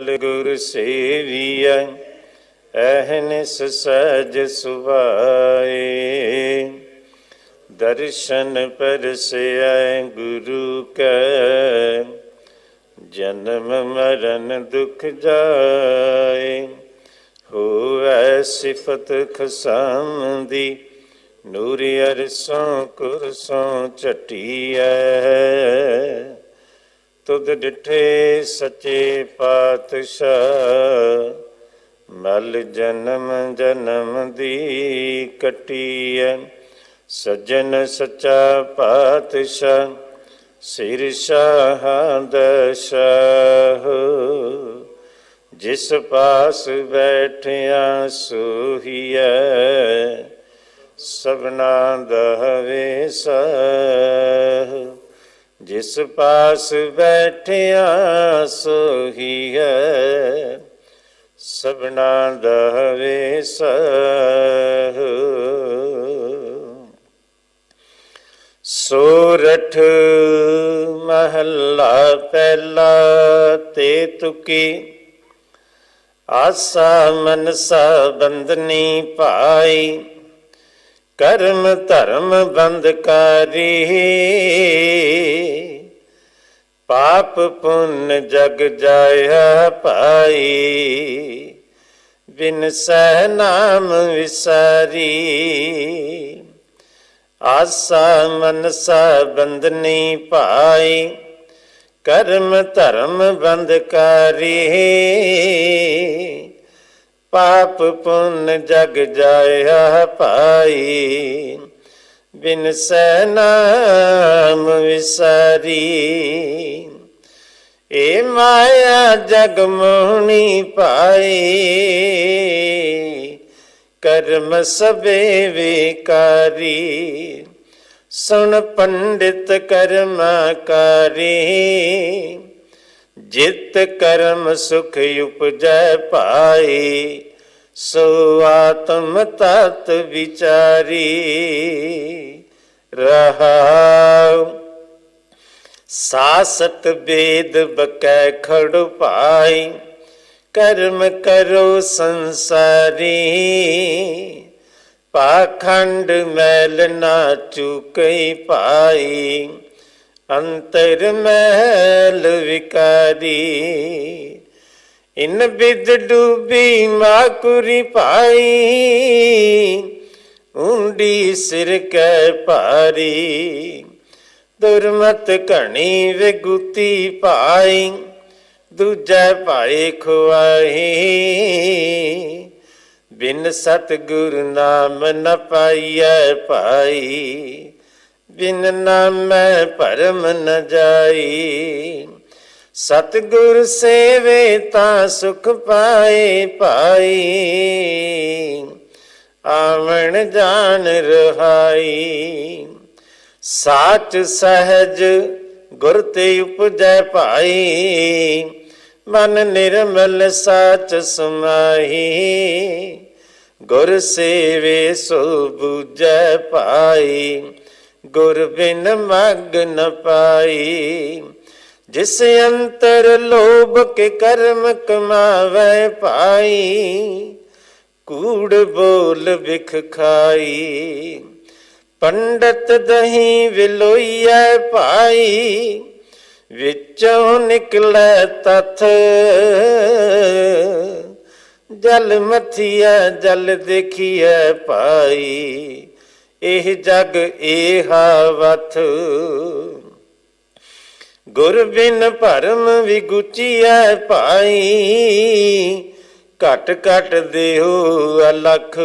ਗੁਰ ਸੇਵੀਐ ਅਹਨਿਸ ਸਜ ਸੁਭਾਏ। ਦਰਸ਼ਨ ਪਰਸੈ ਗੁਰੂ ਕੈ, ਜਨਮ ਮਰਨ ਦੁਖ ਜਾਏ। ਹੋਵੈ ਸਿਫਤ ਖਸਮ ਦੀ ਨੂਰ ਅਰਸੋਂ ਕੁਰਸੋਂ ਚਟੀਐ ਤੁਧ ਡਿਠੇ ਸੱਚੇ ਪਾਤਸ਼ਾਹ। ਮਲ ਜਨਮ ਜਨਮ ਦੀ ਕਟੀਐ। ਸਜਣ ਸੱਚਾ ਪਾਤਸ਼ਾਹ, ਸਿਰ ਸ਼ਾਹ ਦਸ਼ਾਹ ਜਿਸ ਪਾਸ ਬੈਠਿਆ ਸੋਹੀਐ, ਸਭਨਾ ਦਹਵੇ ਸਹ। ਜਿਸ ਪਾਸ ਬੈਠਿਆ ਸੋਹੀ ਹੈ, ਸਭਨਾ ਦਾ ਸਹ। ਸੋਰਠ ਮਹੱਲਾ ਪਹਿਲਾ ਤੇ ਤੁਕੀ, ਆਸਾ ਮਨਸਾ ਬੰਦਨੀ ਪਾਈ। ਕਰਮ ਧਰਮ ਬੰਦਕਾਰੀ ਪਾਪ ਪੁੰਨ ਜਗ ਜਾਇਆ ਪਾਈ ਬਿਨ ਸਹਿ ਨਾਮ ਵਿਸਾਰੀ। ਆਸਾ ਮਨਸਾ ਬੰਦਨੀ ਪਾਈ ਕਰਮ ਧਰਮ ਬੰਦਕਾਰੀ ਪਾਪ ਪੁੰਨ ਜਗ ਜਾਇਆ ਪਾਈ ਬਿਨ ਸੈ ਨਾਮ ਵਿਸਾਰੀ। ਏ ਮਾਇਆ ਜਗ ਮੋਹਣੀ ਪਾਈ ਕਰਮ ਸਭੇ ਵਿਕਾਰੀ। ਸੁਣ ਪੰਡਿਤ ਕਰਮਾਕਾਰੀ ਜਿਤ ਕਰਮ ਸੁਖ ਉਪਜੈ ਪਾਈ ਸੋ ਆਤਮ ਤਤ ਵਿਚਾਰੀ ਰਹਾਉ। ਸਾਸਤ ਬੇਦ ਬਕੈ ਖੜ ਪਾਈ ਕਰਮ ਕਰੋ ਸੰਸਾਰੀ। ਪਾਖੰਡ ਮੈਲ ਨਾ ਚੁਕਈ ਪਾਈ ਅੰਤਰ ਮਹਿਲ ਵਿਕਾਰੀ, ਇਨ ਬਿਦ ਡੂਬੀ ਮਾਕੁਰੀ ਪਾਈ, ਉਂਡੀ ਸਿਰ ਕੈ ਭਾਰੀ, ਦੁਰਮਤ ਘਣੀ ਵਿਗੁਤੀ ਪਾਈ, ਦੂਜੈ ਭਾਈ ਖੁਆਈ ਬਿਨ ਸਤਿਗੁਰ ਨਾਮ ਨ ਪਾਈਐ ਪਾਈ ਬਿਨ ਨਾਮੈ ਭਰਮ ਨ ਜਾਈ। ਸਤਿਗੁਰ ਸੇਵੇ ਤਾਂ ਸੁਖ ਪਾਏ ਪਾਈ ਆਵਣ ਜਾਣ ਰਹਾਈ। ਸਾਚ ਸਹਿਜ ਗੁਰ ਤੇ ਉਪਜੈ ਭਾਈ। ਮਨ ਨਿਰਮਲ ਸਾਚ ਸਮਾਹੀ। ਗੁਰ ਸੇਵੇ ਸੋ ਬੁਝੈ ਪਾਈ ਗੁਰ ਬਿਨ ਮਗ ਨ ਪਾਈ, ਜਿਸ ਅੰਤਰ ਲੋਭ ਕੇ ਕਰਮ ਕਮਾਵੇ ਪਾਈ, ਕੂੜ ਬੋਲ ਵਿਖ ਖਾਈ, ਪੰਡਤ ਦਹੀਂ ਵਿਲੋਈਐ ਭਾਈ, ਵਿੱਚੋਂ ਨਿਕਲੈ ਤਥ, ਜਲ ਮਥੀਐ, ਜਲ ਦੇਖੀਐ ਭਾਈ। ਇਹ ਜਗ ਏਹਾ ਵਥ ਗੁਰ ਬਿਨ ਭਰਮ ਵਿਗੁਚੀਐ ਭਾਈ, ਘਟ ਘਟ ਦੇਹੋ ਅਲਖ।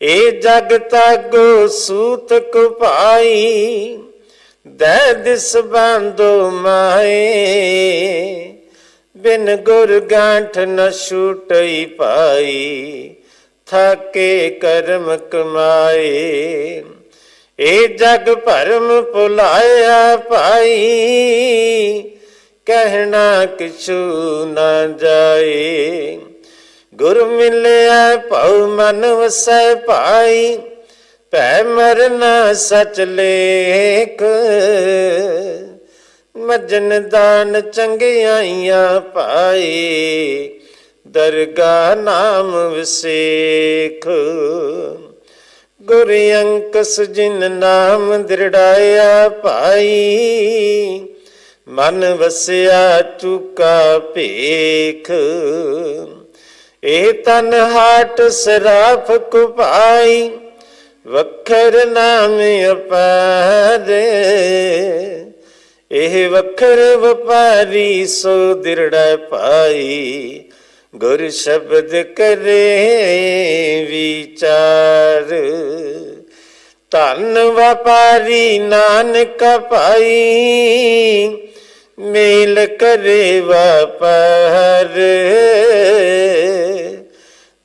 ਏ ਜਗ ਤਾਗੋ ਸੂਤ ਕੁਪਾਈ ਦੈ ਦਿਸ ਬੰਦੋ ਮਾਏ। ਬਿਨ ਗੁਰ ਗਾਂਠ ਨ ਛੂਟਈ ਪਾਈ ਥਾਕੇ ਕਰਮ ਕਮਾਏ। ਏ ਜਗ ਭਰਮ ਭੁਲਾਇਆ ਭਾਈ, ਕਹਿਣਾ ਕਿਛੂ ਨਾ ਜਾਏ। ਗੁਰ ਮਿਲਿਆ ਭਉ ਮਨ ਵਸੈ ਭਾਈ, ਭੈ ਮਰਨਾ ਸਚ ਲੇਖ। ਮਜਨ ਦਾਨ ਚੰਗਿਆਈਆਂ ਪਾਏ ਦਰਗਾ ਨਾਮ ਵਿਸੇਖ। ਗੁਰ ਅੰਕਸ ਜਿਨ ਨਾਮ ਦ੍ਰਿੜਾਇਆ ਭਾਈ। ਮਨ ਵਸਿਆ ਚੁਕਾ ਭੇਖ। ਇਹ ਤਨ ਹਾਟ ਸਰਾਫ ਕੁਪਾਈ। ਵਖਰ ਨਾਮ ਅਪਾਰੇ ਇਹ ਵਖਰ ਵਪਾਰੀ ਸੋ ਦਿਰੜਾ ਪਾਈ ਗੁਰ ਸ਼ਬਦ ਕਰੇ ਵਿਚਾਰ। ਧਨ ਵਪਾਰੀ ਨਾਨਕ ਪਾਈ ਮੇਲ ਕਰੇ ਵਪਾਰ।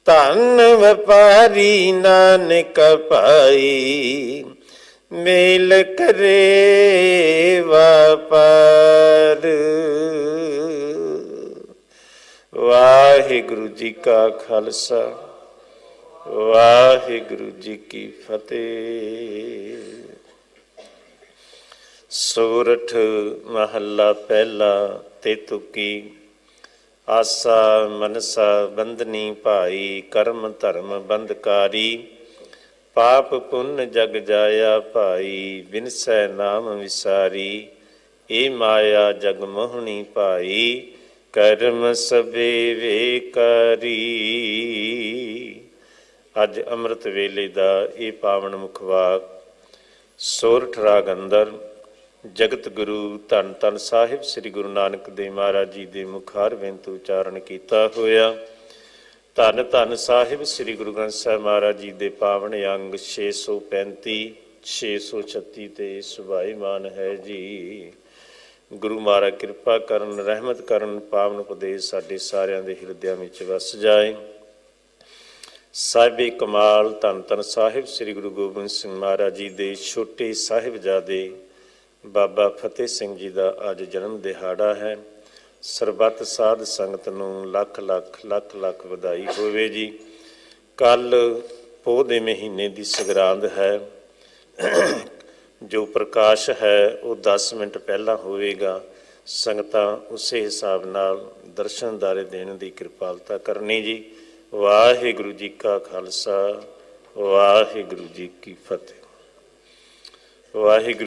ਧਨ ਵਪਾਰੀ ਨਾਨਕ ਪਾਈ ਮੇਲ ਕਰੇ ਵਪਾਰ। ਵਾਹਿਗੁਰੂ ਜੀ ਕਾ ਖਾਲਸਾ, ਵਾਹਿਗੁਰੂ ਜੀ ਕੀ ਫਤਿਹ। ਸੂਰਠ ਮਹੱਲਾ ਪਹਿਲਾ ਤੇ ਤੁਕੀ, ਆਸਾ ਮਨਸਾ ਬੰਦਨੀ ਭਾਈ, ਕਰਮ ਧਰਮ ਬੰਦਕਾਰੀ ਪਾਪ ਪੁੰਨ ਜਗ ਜਾਇਆ ਭਾਈ, ਬਿਨਸੈ ਨਾਮ ਵਿਸਾਰੀ, ਏ ਮਾਇਆ ਜਗ ਮੋਹਣੀ ਭਾਈ ਕਰਮ ਸਬੇ ਵੇਕਾਰੀ। ਅੱਜ ਅੰਮ੍ਰਿਤ ਵੇਲੇ ਦਾ ਇਹ ਪਾਵਨ ਮੁਖਵਾਕ ਸੋਰਠ ਰਾਗ ਅੰਦਰ, ਜਗਤ ਗੁਰੂ ਧੰਨ ਧੰਨ ਸਾਹਿਬ ਸ੍ਰੀ ਗੁਰੂ ਨਾਨਕ ਦੇਵ ਮਹਾਰਾਜ ਜੀ ਦੇ ਮੁਖਾਰ ਤੋਂ ਉਚਾਰਨ ਕੀਤਾ ਹੋਇਆ। ਧੰਨ ਧੰਨ ਸਾਹਿਬ ਸ੍ਰੀ ਗੁਰੂ ਗ੍ਰੰਥ ਸਾਹਿਬ ਮਹਾਰਾਜ ਜੀ ਦੇ ਪਾਵਨ ਅੰਗ 635 636 ਤੇ ਸੁਭਾਈਮਾਨ ਹੈ ਜੀ। ਗੁਰੂ ਮਹਾਰਾਜ ਕਿਰਪਾ ਕਰਨ, ਰਹਿਮਤ ਕਰਨ, ਪਾਵਨ ਉਪਦੇਸ਼ ਸਾਡੇ ਸਾਰਿਆਂ ਦੇ ਹਿਰਦਿਆਂ ਵਿੱਚ ਵਸ ਜਾਏ। ਸਾਹਿਬੇ ਕਮਾਲ ਧੰਨ ਧੰਨ ਸਾਹਿਬ, ਸ੍ਰੀ ਗੁਰੂ ਗੋਬਿੰਦ ਸਿੰਘ ਮਹਾਰਾਜ ਜੀ ਦੇ ਛੋਟੇ ਸਾਹਿਬਜ਼ਾਦੇ ਬਾਬਾ ਫਤਿਹ ਸਿੰਘ ਜੀ ਦਾ ਅੱਜ ਜਨਮ ਦਿਹਾੜਾ ਹੈ। ਸਰਬੱਤ ਸਾਧ ਸੰਗਤ ਨੂੰ ਲੱਖ ਲੱਖ ਲੱਖ ਲੱਖ ਵਧਾਈ ਹੋਵੇ ਜੀ। ਕੱਲ ਪੋਹ ਦੇ ਮਹੀਨੇ ਦੀ ਸਗਰਾਂਦ ਹੈ। ਜੋ ਪ੍ਰਕਾਸ਼ ਹੈ, ਉਹ 10 ਮਿੰਟ ਪਹਿਲਾਂ ਹੋਵੇਗਾ। ਸੰਗਤਾਂ ਉਸੇ ਹਿਸਾਬ ਨਾਲ ਦਰਸ਼ਨ ਦਰਸ਼ਨਦਾਰੇ ਦੇਣ ਦੀ ਕਿਰਪਾਲਤਾ ਕਰਨੀ ਜੀ। ਵਾਹਿਗੁਰੂ ਜੀ ਕਾ ਖਾਲਸਾ, ਵਾਹਿਗੁਰੂ ਜੀ ਕੀ ਫਤਿਹ। ਵਾਹਿਗੁਰੂ